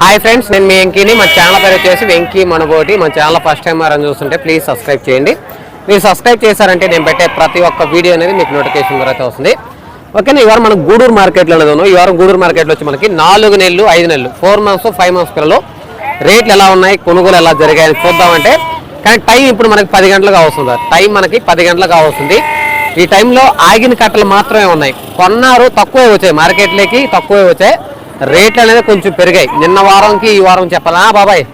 Hi friends నేను మీ వెంకీని. మా channel పేరు వచ్చేసి వెంకీ మనబోటి మా ఛానల్ ఫస్ట్ టైం అని చూస్తుంటే ప్లీజ్ సబ్స్క్రైబ్ చేయండి. మీరు సబ్స్క్రైబ్ చేశారంటే నేను పెట్టే ప్రతి ఒక్క వీడియో అనేది మీకు నోటిఫికేషన్ ద్వారా అయితే వస్తుంది. ఓకేనా ఈ వారం మనం గూడూరు మార్కెట్లో అనేది ఉన్నాం. ఈ వారం గూడూరు మార్కెట్లో వచ్చి మనకి నాలుగు నెలలు ఐదు నెలలు ఫోర్ మంత్స్ ఫైవ్ మంత్స్ పిల్లలు రేట్లు ఎలా ఉన్నాయి కొనుగోలు ఎలా జరిగాయని చూద్దామంటే కానీ టైం ఇప్పుడు మనకి పది గంటలకు వస్తుంది టైం మనకి పది గంటలకు వస్తుంది ఈ టైంలో ఆగిన కట్టలు మాత్రమే ఉన్నాయి. కొన్నారు తక్కువే వచ్చాయి. మార్కెట్లోకి తక్కువే వచ్చాయి. రేట్లు అనేది కొంచెం పెరిగాయి. నిన్న వారంకి ఈ వారం చెప్పాలా? బాబాయ్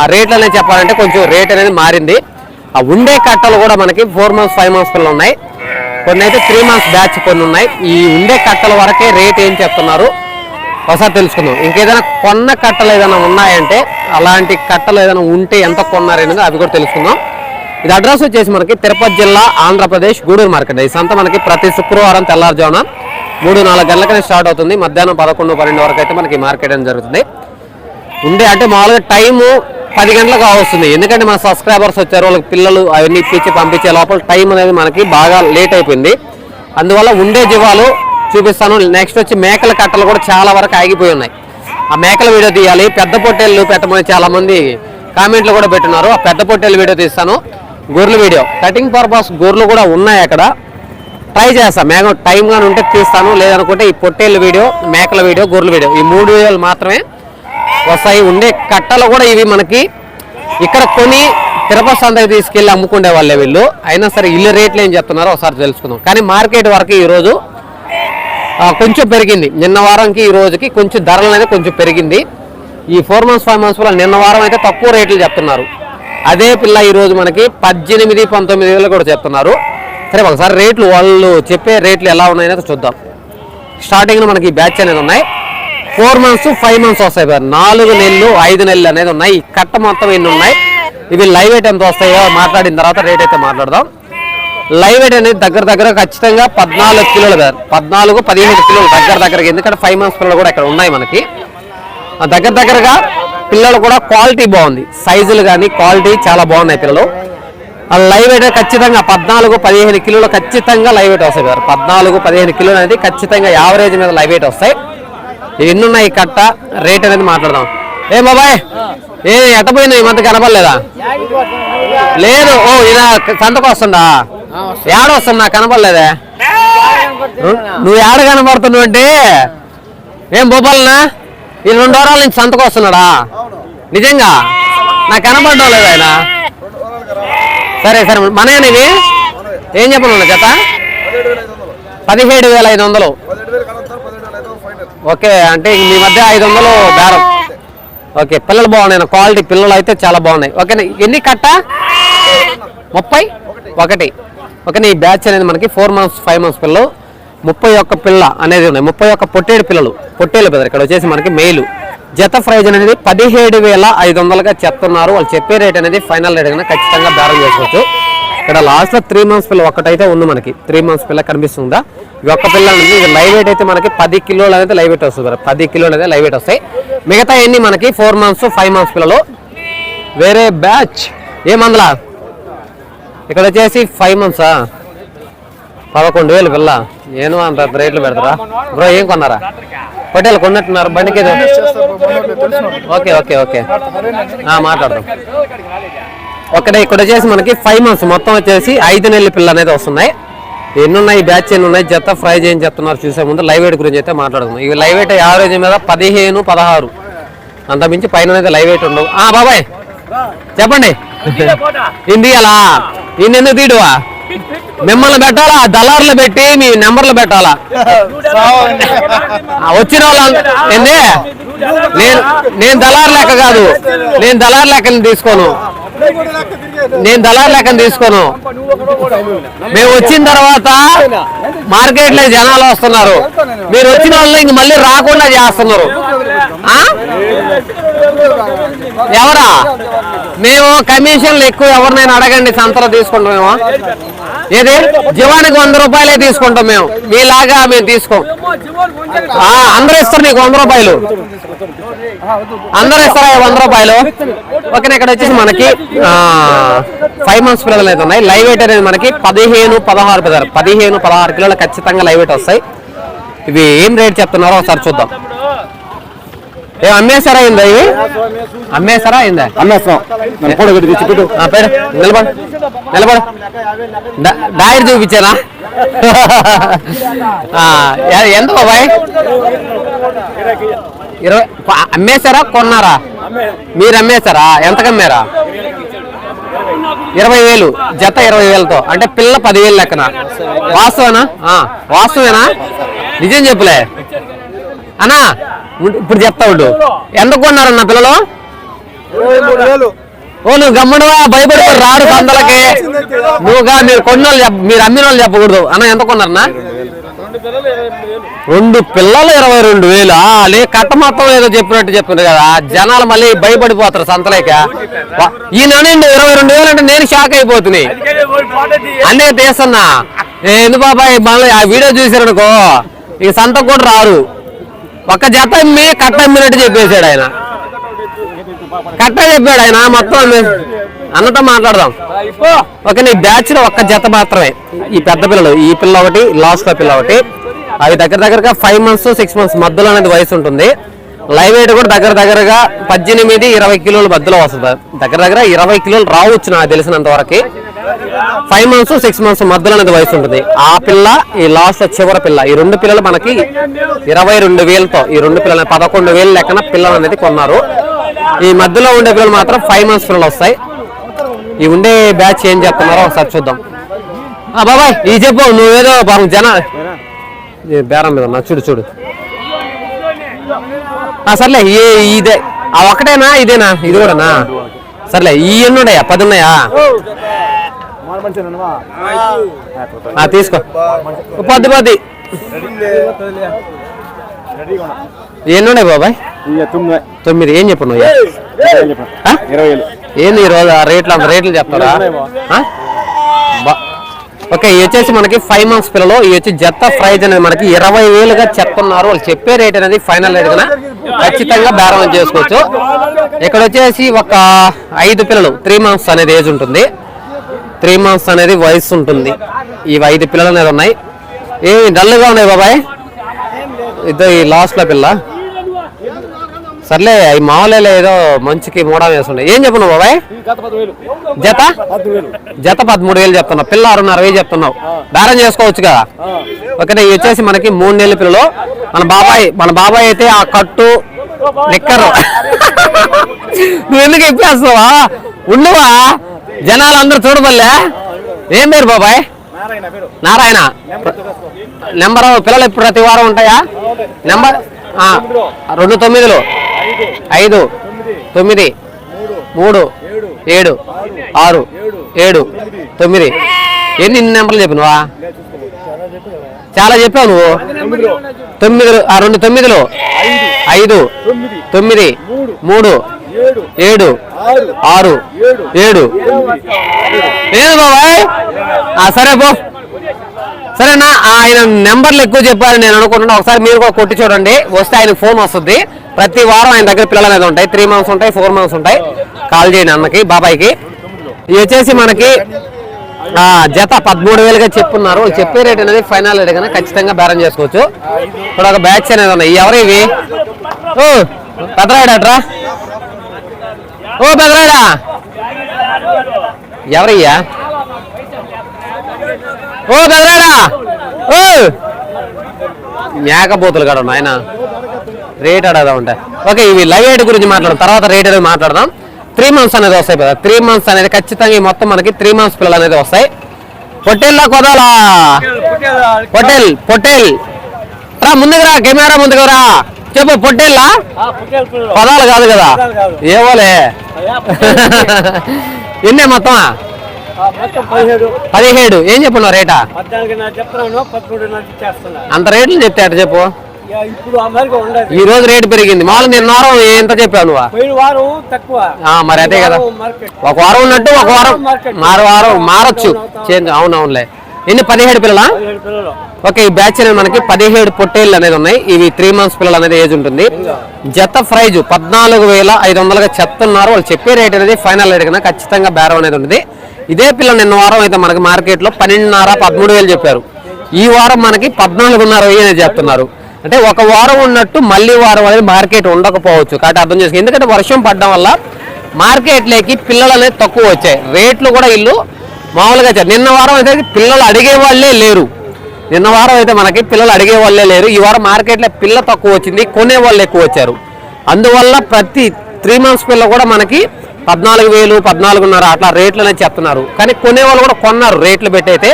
ఆ రేట్లు అనేది చెప్పాలంటే కొంచెం రేట్ అనేది మారింది. ఆ ఉండే కట్టలు కూడా మనకి ఫోర్ మంత్స్ ఫైవ్ మంత్స్ పిల్లలు ఉన్నాయి. కొన్ని అయితే త్రీ మంత్స్ బ్యాచ్ కొన్ని ఉన్నాయి. ఈ ఉండే కట్టల వరకే రేట్ ఏం చెప్తున్నారు? ఒకసారి తెలుసుకుందాం. ఇంకేదైనా కొన్న కట్టలు ఏదైనా ఉన్నాయంటే అలాంటి కట్టలు ఏదైనా ఉంటే ఎంత కొన్నారనేది అవి కూడా తెలుసుకుందాం. ఇది అడ్రస్ వచ్చేసి మనకి తిరుపతి జిల్లా ఆంధ్రప్రదేశ్ గూడూరు మార్కెట్. ఈ సంత మనకి ప్రతి శుక్రవారం తెల్లారుజామున మూడు నాలుగు గంటలకనే స్టార్ట్ అవుతుంది. మధ్యాహ్నం పదకొండు పన్నెండు వరకు అయితే మనకి మార్కెట్ అనేది జరుగుతుంది. ఉండే అంటే మామూలుగా టైము పది గంటలకు వస్తుంది. ఎందుకంటే మన సబ్స్క్రైబర్స్ వచ్చారు వాళ్ళకి పిల్లలు అవన్నీ ఇప్పించి పంపించే లోపల టైం అనేది మనకి బాగా లేట్ అయిపోయింది. అందువల్ల ఉండే జీవాలు చూపిస్తాను. నెక్స్ట్ వచ్చి మేకల కట్టలు కూడా చాలా వరకు ఆగిపోయి ఉన్నాయి. ఆ మేకల వీడియో తీయాలి. పెద్ద పొట్టేళ్ళు పెట్టమని చాలామంది కామెంట్లు కూడా పెట్టున్నారు ఆ పెద్ద పొట్టేళ్ళు వీడియో తీస్తాను. గొర్రెల వీడియో. కటింగ్ పర్పస్ గొర్రెలు కూడా ఉన్నాయి అక్కడ. ట్రై చేస్తాను మేఘం టైం కానీ ఉంటే తీస్తాను. లేదనుకుంటే ఈ పొట్టేళ్ళ వీడియో మేకల వీడియో గొర్రెల వీడియో ఈ మూడు వీడియోలు మాత్రమే వస్తాయి. ఉండే కట్టలు కూడా ఇవి మనకి ఇక్కడ కొని తిరుపతి సంతకి తీసుకెళ్ళి అమ్ముకునే వాళ్ళే వీళ్ళు. అయినా సరే ఇల్లు రేట్లు ఏం చెప్తున్నారో ఒకసారి తెలుసుకుందాం. కానీ మార్కెట్ వరకు ఈరోజు కొంచెం పెరిగింది. నిన్న వారంకి ఈ రోజుకి కొంచెం ధరలు అనేది కొంచెం పెరిగింది. ఈ ఫోర్ మంత్స్ ఫైవ్ మంత్స్ వల్ల నిన్న వారం అయితే తక్కువ రేట్లు చెప్తున్నారు. అదే పిల్ల ఈరోజు మనకి పద్దెనిమిది పంతొమ్మిది వేలు కూడా చెప్తున్నారు. సరే ఒకసారి రేట్లు వాళ్ళు చెప్పే రేట్లు ఎలా ఉన్నాయనేది చూద్దాం. స్టార్టింగ్లో మనకి బ్యాచ్ అనేది ఉన్నాయి. ఫోర్ మంత్స్ ఫైవ్ మంత్స్ వస్తాయి సార్. నాలుగు నెలలు ఐదు నెలలు అనేది ఉన్నాయి. ఈ కట్ట మొత్తం ఎన్ని ఉన్నాయి? ఇవి లైవ్ వెయిట్ ఎంత వస్తాయో? మాట్లాడిన తర్వాత రేట్ అయితే మాట్లాడదాం. లైవ్ వెయిట్ అనేది దగ్గర దగ్గర ఖచ్చితంగా పద్నాలుగు కిలోలు సార్. పద్నాలుగు పదిహేను కిలోలు దగ్గర దగ్గరగా. ఎందుకంటే ఫైవ్ మంత్స్ పిల్లలు కూడా ఇక్కడ ఉన్నాయి మనకి. దగ్గర దగ్గరగా పిల్లలు కూడా క్వాలిటీ బాగుంది. సైజులు కానీ క్వాలిటీ చాలా బాగున్నాయి పిల్లలు. లైవ్ వెయిట్ ఖచ్చితంగా పద్నాలుగు పదిహేను కిలోలు ఖచ్చితంగా లైవ్ వెయిట్ వస్తాయి సార్. పద్నాలుగు పదిహేను కిలోలు అనేది ఖచ్చితంగా యావరేజ్ మీద లైవ్ వెయిట్ వస్తాయి. ఎన్నున్నాయి కట్ట రేట్ అనేది మాట్లాడదాం. ఏ బాబాయ్ ఏ ఎట్ట ఈ మధ్య కనపడలేదా? లేదు. ఓ ఇలా సంతకు వస్తుందా? ఏడ వస్తున్నా? కనపడలేదే? నువ్వు ఏడ కనపడుతున్నావు అంటే ఏం భూపాలనా ఈ రెండు వారాల నుంచి సంతకు వస్తున్నాడా? నిజంగా? నాకు కనపడడం లేదు ఆయన. సరే సరే. మన ఇవి ఏం చెప్పను జత? పదిహేడు వేల ఐదు వందలు. ఓకే అంటే మీ మధ్య ఐదు వందలు బేరం. ఓకే పిల్లలు బాగున్నాయి. క్వాలిటీ పిల్లలు అయితే చాలా బాగున్నాయి. ఓకేనా? ఎన్ని కట్ట? ముప్పై? ఒకటి. ఓకే ఈ బ్యాచ్ అనేది మనకి ఫోర్ మంత్స్ ఫైవ్ మంత్స్ పిల్లలు. ముప్పై ఒక్క పిల్ల అనేది ఉన్నాయి. ముప్పై ఒక్క పొట్టేడు పిల్లలు. పొట్టేలు పిల్లలు ఇక్కడ వచ్చేసి మనకి మెయిల్. జత ప్రైజ్ అనేది పదిహేడు వేల ఐదు వందలుగా చెప్తున్నారు. వాళ్ళు చెప్పే రేట్ అనేది ఫైనల్ రేట్ కన్నా ఖచ్చితంగా బేరం చేసుకోవచ్చు. ఇక్కడ లాస్ట్లో త్రీ మంత్స్ పిల్ల ఒకటైతే ఉంది మనకి. త్రీ మంత్స్ పిల్ల కనిపిస్తుందా? ఈ ఒక్క పిల్ల అనేది లైవ్ వెయిట్ అయితే మనకి పది కిలోలు అనేది లైవ్ వెయిట్ వస్తుంది పది కిలోలు అనేది లైవ్ వెయిట్ వస్తాయి. మిగతా ఎన్ని మనకి? ఫోర్ మంత్స్ ఫైవ్ మంత్స్ పిల్లలు. వేరే బ్యాచ్ ఏమందలా ఇక్కడ వచ్చేసి ఫైవ్ మంత్సా పదకొండు వేలు పిల్ల. నేను అంత రేట్లు పెడతారా? బ్రో ఏం కొన్నారా? హోటల్ కొన్నట్టున్నారు బండికి ఓకే ఓకే ఓకే. మాట్లాడదాం. ఒకటే ఇక్కడ వచ్చేసి మనకి ఫైవ్ మంత్స్ మొత్తం వచ్చేసి ఐదు నెలల పిల్ల అనేది వస్తున్నాయి. ఎన్ని ఉన్నాయి బ్యాచ్ ఎన్ని ఉన్నాయి జత ఫ్రై చేయని చెప్తున్నారు చూసే ముందు లైవ్ వెయిట్ గురించి అయితే మాట్లాడుకుందాం. ఇవి లైవ్ వెయిట్ యావరేజ్ మీద పదిహేను పదహారు. అంత మించి పైన అయితే లైవ్ వెయిట్ ఉండవు. ఆ బాబాయ్ చెప్పండి. ఇండియాలా ఇన్నెందుకు తీడువా మిమ్మల్ని పెట్టాలా? దళారులు పెట్టి మీ నెంబర్లు పెట్టాలా? వచ్చిన వాళ్ళు ఏంది? నేను నేను దళారు లెక్క కాదు. నేను దళారు లెక్కని తీసుకోను. నేను దళారు లెక్కని తీసుకోను. మేము వచ్చిన తర్వాత మార్కెట్లో జనాలు వస్తున్నారు. మీరు వచ్చిన వాళ్ళు ఇంక మళ్ళీ రాకుండా చేస్తున్నారు. ఎవరా? మేము కమిషన్లు ఎక్కువ ఎవరినైనా అడగండి సంతలో తీసుకుంటామేమో. ఏది? జీవానికి వంద రూపాయలే తీసుకుంటాం మేము. మీలాగా మేము తీసుకోం. అందరూ ఇస్తారు నీకు వంద రూపాయలు. అందరూ ఇస్తారా వంద రూపాయలు? ఓకే ఇక్కడ వచ్చేసి మనకి ఫైవ్ మంత్స్ పిల్లలు అయితే ఉన్నాయి. లైవ్ వెయిట్ అనేది మనకి పదిహేను పదహారు పదహారు. పదిహేను పదహారు కిలోలు ఖచ్చితంగా లైవ్ వెయిట్ వస్తాయి. ఇవి ఏం రేట్ చెప్తున్నారో ఒకసారి చూద్దాం. ఏ అమ్మేశారా అయిందా ఇవి అమ్మేశారా అయిందా అమ్మేస్తాం తెచ్చిపెట్టు. ఆ, పేరు నిలబడు. నిలబడు. డా- డైరీ చూపించానా? ఎంత బాబాయ్? ఇరవై అమ్మేశారా కొన్నారా? మీరు అమ్మేశారా ఎంతకు అమ్మారా? ఇరవై వేలు జత ఇరవై వేలతో. అంటే పిల్ల పదివేలు లెక్కన. వాస్తవేనా? ఆ, వాస్తవేనా? నిజం చెప్పులే. అన్నా ఇప్పుడు చెప్తా ఉండు. ఎంత కొన్నారన్న పిల్లలు? ఓ నువ్వు గమ్ముడువా భయపడి రాడు పందలకి. నువ్వుగా మీరు కొన్నాళ్ళు చెప్ప- మీరు అమ్మిన వాళ్ళు చెప్పకూడదు. అన్న ఎంత కొన్నారన్నా? రెండు పిల్లలు ఇరవై రెండు వేలు. లే కట్ట మొత్తం ఏదో చెప్పినట్టు చెప్పింది కదా. జనాలు మళ్ళీ భయపడిపోతారు సంతలేక. ఈయనండి ఇరవై రెండు వేలు అంటే నేను షాక్ అయిపోతున్నాయి అన్నీ తీస్తున్నా ఏ, ఎందుకు బాబాయ్? మళ్ళీ ఆ వీడియో చూసారనుకో ఈ సంత కూడా రారు. ఒక్క జత అమ్మి కట్ట అమ్మినట్టు చెప్పేశాడు ఆయన. కట్ట చెప్పాడు ఆయన మొత్తం అమ్మే- అన్నతో మాట్లాడదాం. ఓకే నీ బ్యాచ్లో ఒక్క జత మాత్రమే. ఈ పెద్ద పిల్లలు ఈ పిల్ల ఒకటి లాస్ట్ పిల్ల ఒకటి. అవి దగ్గర దగ్గరగా ఫైవ్ మంత్స్ సిక్స్ మంత్స్ మధ్యలో అనేది వయసు ఉంటుంది. లైవ్ వెయిట్ కూడా దగ్గర దగ్గరగా పద్దెనిమిది ఇరవై కిలోల మధ్యలో వస్తుంది. దగ్గర దగ్గర ఇరవై కిలోలు రావచ్చు నాకు తెలిసినంత వరకు ఫైవ్ మంత్స్ సిక్స్ మంత్స్ మధ్యలో అనేది వయసు ఉంటుంది. ఆ పిల్ల ఈ లాస్ట్ చివరి పిల్ల ఈ రెండు పిల్లలు మనకి ఇరవై రెండు వేలతో ఈ రెండు పిల్లలు పదకొండు వేలు లెక్కన పిల్లలు అనేది కొన్నారు. ఈ మధ్యలో ఉండే పిల్లలు మాత్రం ఫైవ్ మంత్స్ పిల్లలు వస్తాయి. ఈ ఉండే బ్యాచ్ ఏం చేస్తున్నారో ఒకసారి చూద్దాం. ఆ బాబాయ్ ఈ చెప్పు నువ్వేదో పాపం జన ఈ బేరం మీద ఉన్నా చూడు చూడు. ఆ సర్లే ఏ ఇదే. ఆ ఒకటేనా ఇదేనా? ఇది కూడానా? సర్లే ఈ ఎన్ని ఉన్నాయా? పది ఉన్నాయా? తీసుకో. పది పది. ఎన్ని ఉన్నాయి బాబాయ్? తొమ్మిది. ఏం చెప్పు నువ్వు ఏంది ఈ రోజు ఆ రేట్లు అంత రేట్లు చెప్తారా? ఓకే ఇవి వచ్చేసి మనకి ఫైవ్ మంత్స్ పిల్లలు ఇవి వచ్చి జత ప్రైజ్ అనేది మనకి ఇరవై వేలుగా చెప్తున్నారు. వాళ్ళు చెప్పే రేట్ అనేది ఫైనల్ రేట్ కదా? ఖచ్చితంగా బేరం చేసుకోవచ్చు. ఇక్కడ వచ్చేసి ఒక ఐదు పిల్లలు త్రీ మంత్స్ అనేది ఏజ్ ఉంటుంది. త్రీ మంత్స్ అనేది వయసు ఉంటుంది. ఇవి ఐదు పిల్లలు అనేది ఉన్నాయి. ఏమి డల్గా ఉన్నాయి బాబాయ్? ఇద్దరు ఈ లాస్ట్లో పిల్ల. సర్లే అవి మామూలే ఏదో మంచికి మూడా వేస్తుండే ఏం చెప్పినావు బాబాయ్? జత? జత పదమూడు వేలు చెప్తున్నావు. పిల్ల ఆరున్నర వేలు చెప్తున్నావు. బేరం చేసుకోవచ్చు కదా ఓకే ఇవి వచ్చేసి మనకి మూడు నెలల పిల్లలు. మన బాబాయ్ మన బాబాయ్ అయితే ఆ కట్టు నిక్కరు. నువ్వు ఎందుకు ఇప్పేస్తావా ఉండవా? జనాలు అందరూ చూడబల్లే? ఏం పేరు బాబాయ్? నారాయణ నెంబర్ పిల్లలు ప్రతి వారం ఉంటాయా? నెంబర్ రెండు తొమ్మిదిలు. ఐదు. తొమ్మిది. మూడు. ఏడు. ఆరు ఏడు. తొమ్మిది. ఎన్ని నెంబర్లు చెప్పు నువ్వా చాలా చెప్పావు నువ్వు. తొమ్మిది ఆ రెండు తొమ్మిదిలు. ఐదు తొమ్మిది మూడు ఏడు ఆరు ఏడు ఏది బాబాయ్. సరే పో. సరేనా? ఆయన నెంబర్లు ఎక్కువ చెప్పారు నేను అనుకుంటున్నా. ఒకసారి మీరు కూడా కొట్టి చూడండి. వస్తే ఆయన ఫోన్ వస్తుంది. ప్రతి వారం ఆయన దగ్గర పిల్లలు అనేది ఉంటాయి. త్రీ మంత్స్ ఉంటాయి ఫోర్ మంత్స్ ఉంటాయి. కాల్ చేయండి అన్నకి బాబాయ్కి. ఇవి వచ్చేసి మనకి జత పదమూడు వేలుగా చెప్పున్నారు. చెప్పే రేట్ అనేది ఫైనల్ రేట్ కన్నా ఖచ్చితంగా బేరం చేసుకోవచ్చు. ఇప్పుడు ఒక బ్యాచ్ అనేది ఉన్నాయి ఎవరు ఇవి? ఓ పెద్దరాయడట్రా ఓ పెద్దరాయడా? ఎవరయ్యా? ఓ పెద్దరాడా ఓ! మేకపోతులు కాడ నాయన. రేట్ అడగదా ఉంటాయి ఓకే ఇవి లైవ్ రేట్ గురించి మాట్లాడదాం. తర్వాత రేట్ అనేది మాట్లాడదాం. త్రీ మంత్స్ అనేది వస్తాయి కదా. త్రీ మంత్స్ అనేది ఖచ్చితంగా మొత్తం మనకి త్రీ మంత్స్ పిల్లలు అనేది వస్తాయి. పొట్టేల్లా కొదాలా? పొట్టేల్ పొట్టేల్. రా ముందుకు రా కెమెరా ముందుకు రా. చెప్పు పొట్టేల్లా పదాలు కాదు కదా? ఏవోలే ఎన్నే మొత్తం పదిహేడు. ఏం చెప్పున్నావు రేటా? అంత రేట్లు చెప్తే అట చెప్పు ఈ రోజు రేటు పెరిగింది. మామూలు నిన్న వారం ఎంత చెప్పావు మరి అదే కదా. ఒక వారం ఉన్నట్టు ఒక వారం మారు వారం మారచ్చు. చేంజ్ అవునవునులే ఎన్ని? పదిహేడు పిల్లలా? పిల్లలు. ఓకే ఈ బ్యాచ్ అనేది మనకి పదిహేడు పొట్టేళ్ళు అనేది ఉన్నాయి. ఇవి త్రీ మంత్స్ పిల్లలు అనేది ఏజ్ ఉంటుంది. జత ప్రైజ్ పద్నాలుగు వేల ఐదు వందలుగా చెప్తున్నారు. వాళ్ళు చెప్పే రేట్ అనేది ఫైనల్ రేట్ కన్నా ఖచ్చితంగా బేరం అనేది ఉంటుంది. ఇదే పిల్ల నిన్న వారం అయితే మనకి మార్కెట్లో పన్నెండున్నర పదమూడు వేలు చెప్పారు. ఈ వారం మనకి పద్నాలుగున్నర వెయ్యి అనేది చెప్తున్నారు. అంటే ఒక వారం ఉన్నట్టు మళ్ళీ వారం అనేది మార్కెట్ ఉండకపోవచ్చు. కాబట్టి అర్థం చేసుకో ఎందుకంటే వర్షం పడడం వల్ల మార్కెట్లోకి పిల్లలు అనేది తక్కువ వచ్చాయి. రేట్లు కూడా ఇల్లు మామూలుగా వచ్చాయి నిన్న వారం అయితే పిల్లలు అడిగే వాళ్ళే లేరు. నిన్న వారం అయితే మనకి పిల్లలు అడిగే వాళ్ళే లేరు. ఈ వారం మార్కెట్లో పిల్ల తక్కువ వచ్చింది కొనే వాళ్ళు ఎక్కువ వచ్చారు. అందువల్ల ప్రతి త్రీ మంత్స్ పిల్ల కూడా మనకి పద్నాలుగు వేలు పద్నాలుగున్నర అట్లా రేట్లు అనేది చెప్తున్నారు. కానీ కొనేవాళ్ళు కూడా కొన్నారు రేట్లు పెట్టయితే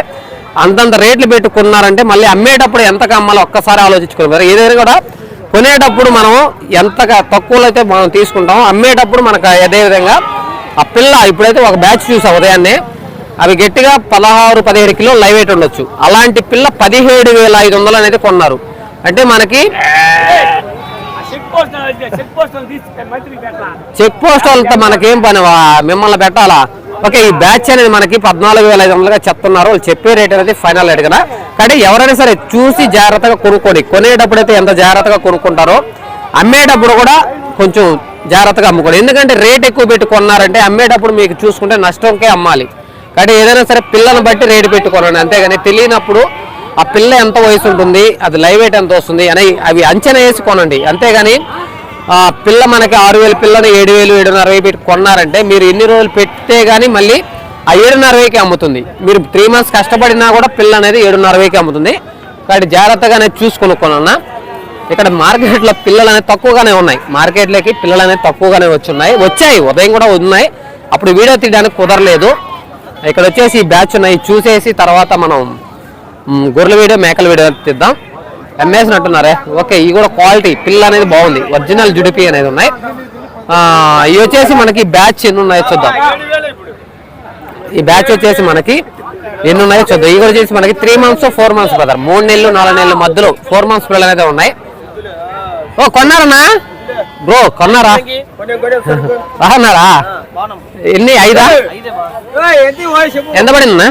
అంతంత రేట్లు పెట్టి కొన్నారంటే మళ్ళీ అమ్మేటప్పుడు ఎంతగా అమ్మాలో ఒక్కసారి ఆలోచించుకోవాలి ఏదైనా కూడా కొనేటప్పుడు మనం ఎంతగా తక్కువలో అయితే మనం తీసుకుంటాం అమ్మేటప్పుడు మనకు అదే విధంగా ఆ పిల్ల ఇప్పుడైతే ఒక బ్యాచ్ చూసాం ఉదయాన్నే. అవి గట్టిగా పదహారు పదిహేడు కిలో లైవ్ వెయిట్ ఉండొచ్చు. అలాంటి పిల్ల పదిహేడు వేల ఐదు వందలు అనేది కొన్నారు. అంటే మనకి చెక్ పోస్ట్ వాళ్ళతో మనకేం పని? మిమ్మల్ని పెట్టాలా? ఓకే ఈ బ్యాచ్ అనేది మనకి పద్నాలుగు వేల ఐదు వందలుగా చెప్తున్నారు. వాళ్ళు చెప్పే రేట్ అనేది ఫైనల్ రేట్ కదా. కానీ ఎవరైనా సరే చూసి జాగ్రత్తగా కొనుక్కోండి. కొనేటప్పుడు అయితే ఎంత జాగ్రత్తగా కొనుక్కుంటారో అమ్మేటప్పుడు కూడా కొంచెం జాగ్రత్తగా అమ్ముకోండి. ఎందుకంటే రేట్ ఎక్కువ పెట్టి కొన్నారంటే అమ్మేటప్పుడు మీకు చూసుకుంటే నష్టంకే అమ్మాలి. కాబట్టి ఏదైనా సరే పిల్లను బట్టి రేటు పెట్టుకోనండి అంతేగాని తెలియనప్పుడు ఆ పిల్ల ఎంత వయసు ఉంటుంది అది లైవ్ వెయిట్ ఎంత వస్తుంది అని అవి అంచనా వేసి కొనండి. అంతేగాని ఆ పిల్ల మనకి ఆరు వేలు పిల్లని ఏడు వేలు ఏడున్నర వేలు పెట్టి కొన్నారంటే మీరు ఎన్ని రోజులు పెడితే కానీ మళ్ళీ ఆ ఏడున్నర వేకి అమ్ముతుంది. మీరు త్రీ మంత్స్ కష్టపడినా కూడా పిల్ల అనేది ఏడున్నర వేకి అమ్ముతుంది. కాబట్టి జాగ్రత్తగా అనేది చూసుకొని కొనన్నా. ఇక్కడ మార్కెట్లో పిల్లలు అనేది తక్కువగానే ఉన్నాయి. మార్కెట్లోకి పిల్లలు అనేది తక్కువగానే వచ్చున్నాయి. వచ్చాయి ఉదయం కూడా ఉన్నాయి. అప్పుడు వీడియో తీయడానికి కుదరలేదు. ఇక్కడ వచ్చేసి ఈ బ్యాచ్ ఉన్నాయి. చూసేసి తర్వాత మనం గొర్రెల వీడియో మేకల వీడియో తీద్దాం. ఎంఎస్ ఓకే ఇవి కూడా క్వాలిటీ పిల్ల అనేది బాగుంది. ఒరిజినల్ జుడిపి అనేది ఉన్నాయి. ఇవి వచ్చేసి మనకి బ్యాచ్ ఎన్ని ఉన్నాయో చూద్దాం. ఈ బ్యాచ్ వచ్చేసి మనకి ఎన్ని ఉన్నాయో చూద్దాం. ఇవి కూడా వచ్చేసి మనకి three months four months brother మూడు నెలలు నాలుగు నెలల మధ్యలో ఫోర్ మంత్స్ పిల్లలు అయితే ఉన్నాయి. ఓ కొన్నారన్నా? బ్రో కొన్నారా? అన్నారా ఎన్ని ఐదా? ఎంత పడిందన్నా?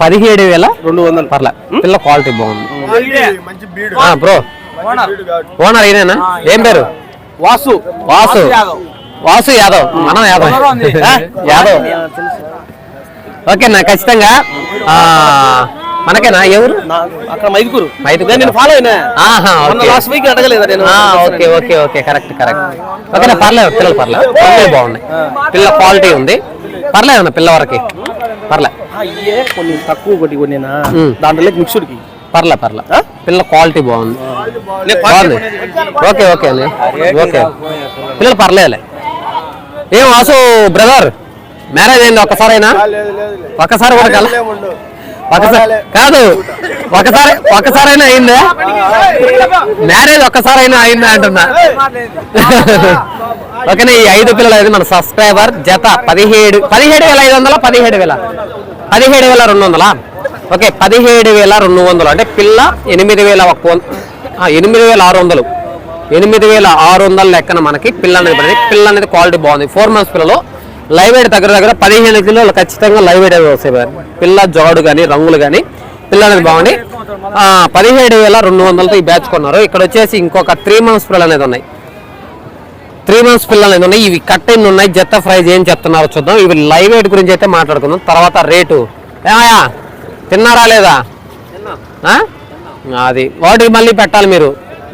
పదిహేడు వేల రెండు వందలు. పర్లే. పిల్ల క్వాలిటీ బాగుంది. మంచి బీడు. ఆ, బ్రో. ఓనర్ ఇదేనా ఏం పేరు? వాసు. వాసు. వాసు యాదవ్. మనం యాదవ్. యాదవ్. ఓకేనా ఖచ్చితంగా. ఆ, మనకేనా? ఎవరు అక్కడ మైదుకూరు. మైదుకూరు. నేను ఫాలో అయినా. లాస్ట్ వీక్ అడగలేదా నేను? ఆ, okay okay okay correct correct ఓకేనా పర్లేదు పిల్లలు పర్లేదు. పిల్లలు బాగున్నాయి. పిల్ల క్వాలిటీ ఉంది. పర్లేదు అన్న పిల్ల వరకు? పర్లే కొన్ని తక్కువ కొట్టి కొన్ని. దాంట్లో పర్లే పర్లే పిల్ల క్వాలిటీ బాగుంది. బాగుంది. ఓకే ఓకే అండి ఓకే. పిల్లలు పర్లేదులే. ఏం వాసు బ్రదర్ మ్యారేజ్ అయింది? ఒక్కసారైనా? ఒక్కసారి కూడా కల ఒకసారి కాదు ఒకసారి ఒక్కసారైనా అయిందా? మ్యారేజ్ ఒక్కసారైనా అయిందా అంటున్నా. ఓకేనా ఈ ఐదు పిల్లలు అయితే మన సబ్స్క్రైబర్ జత పదిహేడు పదిహేడు వేల ఐదు వందల పదిహేడు వేల? పదిహేడు వేల రెండు వందలా? ఓకే పదిహేడు వేల రెండు వందలు. అంటే పిల్ల ఎనిమిది వేల ఒక వం- ఆ, ఎనిమిది వేల ఆరు వందలు. ఎనిమిది వేల ఆరు వందల లెక్కన మనకి పిల్ల అనేది పిల్ల అనేది క్వాలిటీ బాగుంది. ఫోర్ మంత్స్ పిల్లలు. లైవ్ వెయిట్ దగ్గర దగ్గర పదిహేను కిలోలు ఖచ్చితంగా లైవ్ వెయిట్ వస్తాయి మరి. పిల్ల జోడు కానీ రంగులు కానీ పిల్ల అనేది బాగుంది. పదిహేడు వేల రెండు వందలతో ఈ బ్యాచ్ కొన్నారు. ఇక్కడ వచ్చేసి ఇంకొక త్రీ మంత్స్ పిల్లలు అనేది ఉన్నాయి. త్రీ మంత్స్ పిల్లలు అనేది ఉన్నాయి. ఇవి కట్ ఎన్ని ఉన్నాయి? జత్త ప్రైజ్ ఏం చెప్తున్నారో చూద్దాం. ఇవి లైవ్ వెయిట్ గురించి అయితే మాట్లాడుకుందాం. తర్వాత రేటు. ఏమయ్యా? తిన్నారా లేదా? అది. వాటికి మళ్ళీ పెట్టాలి మీరు.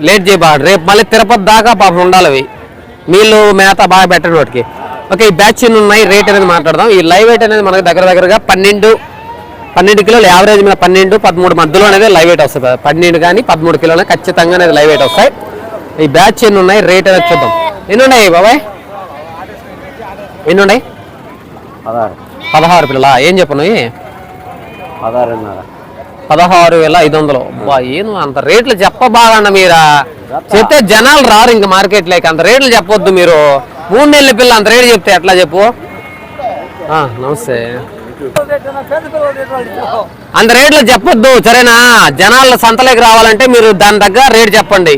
లేట్ చేయబాడు. రేపు మళ్ళీ తిరుపతి దాకా పాపం ఉండాలి అవి. నీళ్ళు మేత బాగా పెట్టండి వాటికి. ఓకే ఈ బ్యాచ్ ఎన్ని ఉన్నాయి? రేట్ అనేది మాట్లాడదాం. ఈ లైవ్ వెయిట్ అనేది మనకి దగ్గర దగ్గరగా పన్నెండు పన్నెండు కిలోలు యావరేజ్ మీద పన్నెండు పదమూడు మధ్యలో అనేది లైవ్ వెయిట్ వస్తుంది. పన్నెండు కానీ పదమూడు కిలోలు ఖచ్చితంగా అనేది లైవ్ వెయిట్ వస్తాయి. ఈ బ్యాచ్ ఎన్ని ఉన్నాయి? రేట్ అనేది చూద్దాం. ఎన్ని ఉన్నాయి బాబాయ్? ఎన్ని ఉన్నాయి? పదహారు. పిల్లలా ఏం చెప్పను పదహారున్నర. పదహారు వేల ఐదు వందలు. ఏను అంత రేట్లు చెప్పబాగండి మీరా? చెప్తే జనాలు రారు ఇంక మార్కెట్లోకి. అంత రేట్లు చెప్పొద్దు మీరు. మూడు నెలల పిల్ల అంత రేటు చెప్తే ఎట్లా చెప్పు? నమస్తే. అంత రేట్లు చెప్పొద్దు సరేనా? జనాల సంతలోకి రావాలంటే మీరు దాని దగ్గర రేటు చెప్పండి.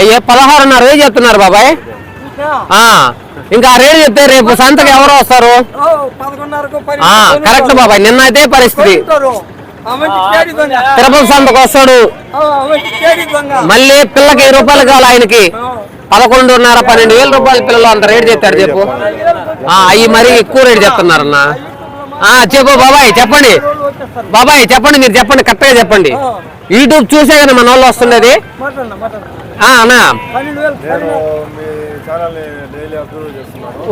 అయ్యే పదహారున్నర వేలు చెప్తున్నారు బాబాయ్. ఇంకా ఆ రేటు చెప్తే రేపు సంతకి ఎవరు వస్తారు? కరెక్ట్ బాబాయ్ నిన్న అయితే పరిస్థితి. తిరుపతి సంతకు వస్తాడు. మళ్ళీ పిల్లకి వెయ్యి రూపాయలు కావాలి ఆయనకి. పదకొండున్నర పన్నెండు వేల రూపాయల పిల్లలు అంత రేటు చెప్తారు చెప్పు. అవి మరీ ఎక్కువ రేటు చెప్తున్నారన్న చెప్పు బాబాయ్ చెప్పండి. బాబాయ్ చెప్పండి మీరు చెప్పండి కరెక్ట్గా చెప్పండి. యూట్యూబ్ చూసే కదా మన వాళ్ళు వస్తున్నది. ఆ, అన్నా.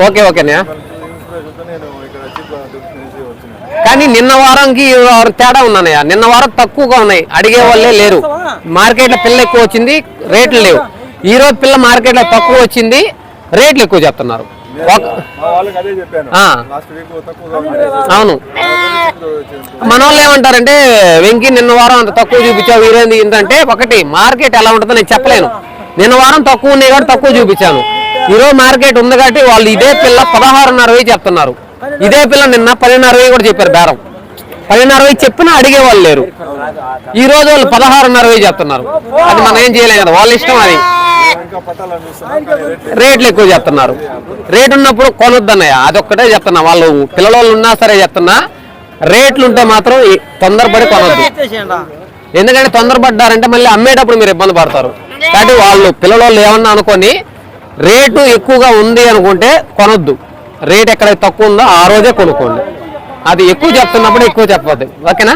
ఓకే ఓకేనా కానీ నిన్న వారంకి వారం తేడా ఉన్నానయ్యా. నిన్న వారం తక్కువగా ఉన్నాయి. అడిగే వాళ్ళే లేరు. మార్కెట్లో పిల్ల ఎక్కువ వచ్చింది రేట్లు లేవు. ఈ రోజు పిల్ల మార్కెట్లో తక్కువ వచ్చింది రేట్లు ఎక్కువ చెప్తున్నారు. అవును. మన వాళ్ళు ఏమంటారంటే వెంకీ నిన్న వారం అంత తక్కువ చూపించావు ఈ రోజు ఏంటంటే ఒకటి మార్కెట్ ఎలా ఉంటుందో నేను చెప్పలేను. నిన్న వారం తక్కువ ఉన్నాయి కాబట్టి తక్కువ చూపించాను. ఈ రోజు మార్కెట్ ఉంది కాబట్టి వాళ్ళు ఇదే పిల్ల పదహారున్నర వెయ్యి చెప్తున్నారు. ఇదే పిల్ల నిన్న పన్నెండున్నర వెయ్యి కూడా చెప్పారు బేరం. పన్నెండున్నర వెయ్యి చెప్పినా అడిగే వాళ్ళు లేరు. ఈ రోజు వాళ్ళు పదహారున్నర వెయ్యి చెప్తున్నారు. అది మనం ఏం చేయలేం కదా వాళ్ళ ఇష్టం అది. రేట్లు ఎక్కువ చెప్తున్నారు రేట్ ఉన్నప్పుడు కొనొద్దన్నయ్య. అదొక్కటే చెప్తున్నా వాళ్ళు పిల్లల ఉన్నా సరే చెప్తున్నా రేట్లు ఉంటే మాత్రం ఈ తొందరపడి కొనొద్దు. ఎందుకంటే తొందరపడ్డారంటే మళ్ళీ అమ్మేటప్పుడు మీరు ఇబ్బంది పడతారు. కాబట్టి వాళ్ళు పిల్లల ఏమన్నా అనుకొని రేటు ఎక్కువగా ఉంది అనుకుంటే కొనొద్దు. రేట్ ఎక్కడ తక్కువ ఉందో ఆ రోజే కొనుక్కోండి. అది ఎక్కువ చెప్తున్నప్పుడు ఎక్కువ చెప్పొద్దు. ఓకేనా?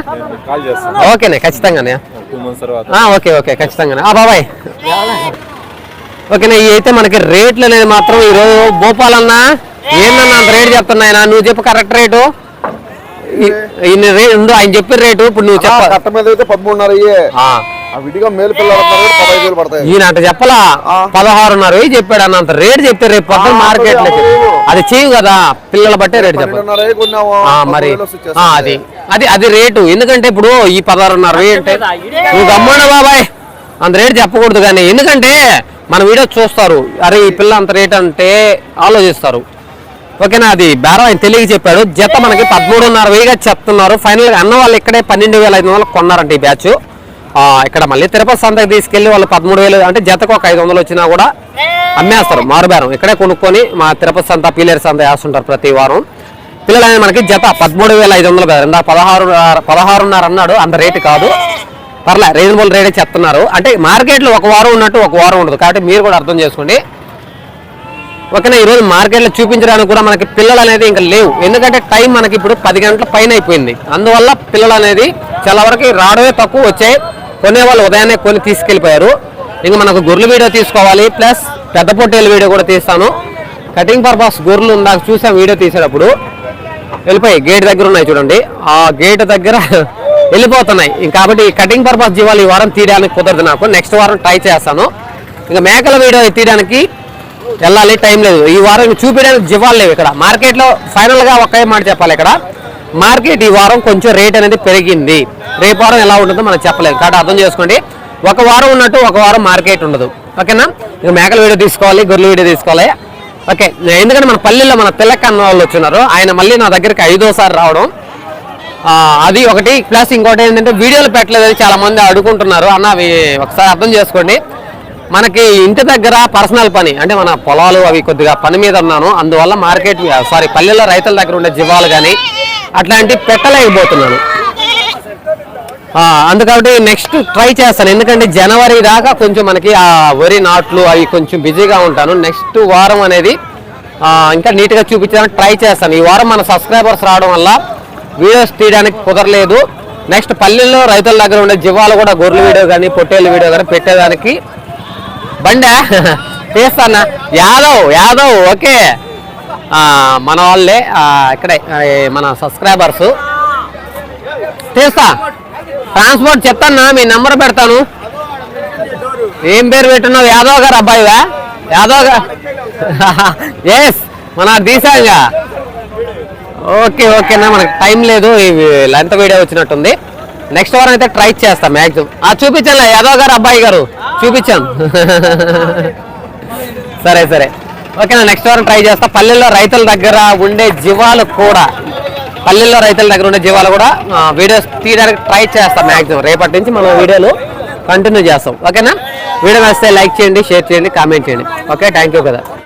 ఓకేనే ఖచ్చితంగానే. ఓకే ఓకే ఖచ్చితంగానే. ఆ బాబాయ్. ఓకేనా ఇవి అయితే మనకి రేట్లు అనేది మాత్రం ఈరోజు భోపాలన్నా ఏందన్నా అంత రేటు చెప్తున్నాయన నువ్వు చెప్పు కరెక్ట్ రేటు. ఉండు ఆయన చెప్పిన రేటు ఇప్పుడు నువ్వు చెప్ప ఈయన అంట చెప్పలా? పదహారున్నర వెయ్యి చెప్పాడు అన్న అంత రేటు చెప్తే రేపు పొద్దున్న మార్కెట్ అది చేయవు కదా పిల్లల బట్టే రేటు పదమూడు మరి. అది. అది అది రేటు. ఎందుకంటే ఇప్పుడు ఈ పదహారున్నర వెయ్యి అంటే నువ్వు గమ్మున బాబాయ్. అంత రేటు చెప్పకూడదు కానీ ఎందుకంటే మన వీడియో చూస్తారు. అరే ఈ పిల్ల అంత రేట్ అంటే ఆలోచిస్తారు. ఓకేనా అది బేరం ఆయన తెలియక చెప్పాడు. జత మనకి పదమూడున్నర వెయ్యిగా చెప్తున్నారు. ఫైనల్గా అన్న వాళ్ళు ఇక్కడే పన్నెండు వేల ఐదు వందలు కొన్నారంట ఈ బ్యాచ్ ఇక్కడ మళ్ళీ తిరుపతి సంతకి తీసుకెళ్ళి వాళ్ళు పదమూడు వేలు అంటే జతకు ఒక ఐదు వందలు వచ్చినా కూడా అమ్మేస్తారు. మారు బేరం. ఇక్కడే కొనుక్కొని మా తిరుపతి సంత పీలేరు సంత వేస్తుంటారు ప్రతి వారం. పిల్లలు మనకి జత పదమూడు వేల ఐదు వందలు ఇందా పదహారు పదహారున్నర అన్నాడు. అంత రేటు కాదు. పర్లే రీజనబుల్ రేటే చెప్తున్నారు. అంటే మార్కెట్లో ఒక వారం ఉన్నట్టు ఒక వారం ఉండదు. కాబట్టి మీరు కూడా అర్థం చేసుకోండి. ఓకేనా ఈరోజు మార్కెట్లో చూపించడానికి కూడా మనకి పిల్లలు అనేది ఇంకా లేవు. ఎందుకంటే టైం మనకి ఇప్పుడు పది గంటల పైన అయిపోయింది. అందువల్ల పిల్లలు అనేది చాలా వరకు రావడమే తక్కువ. వచ్చాయి కొనేవాళ్ళు ఉదయాన్నే కొని తీసుకెళ్ళిపోయారు. ఇంకా మనకు గొర్రెల వీడియో తీసుకోవాలి. ప్లస్ పెద్ద పొట్టేల వీడియో కూడా తీస్తాను. కటింగ్ పర్పస్ గొర్రెలు ఉందాక చూసాం వీడియో తీసేటప్పుడు. వెళ్ళిపోయి గేట్ దగ్గర ఉన్నాయి చూడండి. ఆ గేట్ దగ్గర వెళ్ళిపోతున్నాయి. కాబట్టి కటింగ్ పర్పస్ జీవాలు ఈ వారం తీయడానికి కుదరదు నాకు. నెక్స్ట్ వారం ట్రై చేస్తాను. ఇంకా మేకల వీడియో తీయడానికి వెళ్ళాలి టైం లేదు. ఈ వారం చూపించడానికి జీవాలు లేవు ఇక్కడ. మార్కెట్లో ఫైనల్గా ఒకే మాట చెప్పాలి ఇక్కడ. మార్కెట్ ఈ వారం కొంచెం రేట్ అనేది పెరిగింది. రేపు వారం ఎలా ఉంటుందో మనం చెప్పలేము కాబట్టి అర్థం చేసుకోండి. ఒక వారం ఉన్నట్టు ఒక వారం మార్కెట్ ఉండదు. ఓకేనా ఇక మేకల వీడియో తీసుకోవాలి గొర్రెల వీడియో తీసుకోవాలి. ఓకే ఎందుకంటే మన పల్లెల్లో మన పిల్లక్క అన్న వాళ్ళు వచ్చినారు. ఆయన మళ్ళీ నా దగ్గరికి ఐదోసారి రావడం. అది ఒకటి. ప్లస్ ఇంకోటి ఏంటంటే వీడియోలు పెట్టలేదని చాలా మంది అడుగుంటున్నారు అన్న అవి ఒకసారి అర్థం చేసుకోండి. మనకి ఇంటి దగ్గర పర్సనల్ పని అంటే మన పొలాలు అవి కొద్దిగా పని మీద ఉన్నాను. అందువల్ల మార్కెట్ సారీ పల్లెల్లో రైతుల దగ్గర ఉండే జీవాలు కానీ అట్లాంటి పెట్టలేకపోతున్నాను. ఆ, అందుకబట్టి నెక్స్ట్ ట్రై చేస్తాను. ఎందుకంటే జనవరి దాకా కొంచెం మనకి ఆ వరి నాట్లు అవి కొంచెం బిజీగా ఉంటాను. నెక్స్ట్ వారం అనేది ఇంకా నీట్గా చూపించడానికి ట్రై చేస్తాను. ఈ వారం మన సబ్స్క్రైబర్స్ రావడం వల్ల వీడియోస్ తీయడానికి కుదరలేదు. నెక్స్ట్ పల్లెల్లో రైతుల దగ్గర ఉండే జీవాలు కూడా గొర్రెల వీడియో కానీ పొట్టేళ్ళ వీడియో కానీ పెట్టేదానికి. బండా? తీస్తానా? యాదవ్ యాదవ్ ఓకే. మన వాళ్ళే ఇక్కడే మన సబ్స్క్రైబర్స్ తీస్తా. ట్రాన్స్పోర్ట్ చెప్తానా? మీ నెంబర్ పెడతాను. ఏం పేరు పెట్టున్నావు యాదవ్ గారు అబ్బాయివా? యాదవ్ గారు? ఎస్ మన తీసాగా ఓకే ఓకేనా మనకు టైం లేదు. లెంత్ వీడియో వచ్చినట్టుంది. నెక్స్ట్ వారం అయితే ట్రై చేస్తాం మ్యాక్సిమం ఆ చూపించాను యాదవ్ గారు అబ్బాయి గారు. చూపించాను సరే సరే. ఓకేనా నెక్స్ట్ వారం ట్రై చేస్తా. పల్లెల్లో రైతుల దగ్గర ఉండే జీవాలు కూడా పల్లెల్లో రైతుల దగ్గర ఉండే జీవాలు కూడా వీడియోస్ తీయడానికి ట్రై చేస్తాం మ్యాక్సిమం రేపటి నుంచి మనం వీడియోలు కంటిన్యూ చేస్తాం. ఓకేనా? వీడియో నచ్చితే లైక్ చేయండి షేర్ చేయండి కామెంట్ చేయండి. ఓకే థ్యాంక్ యూ కదా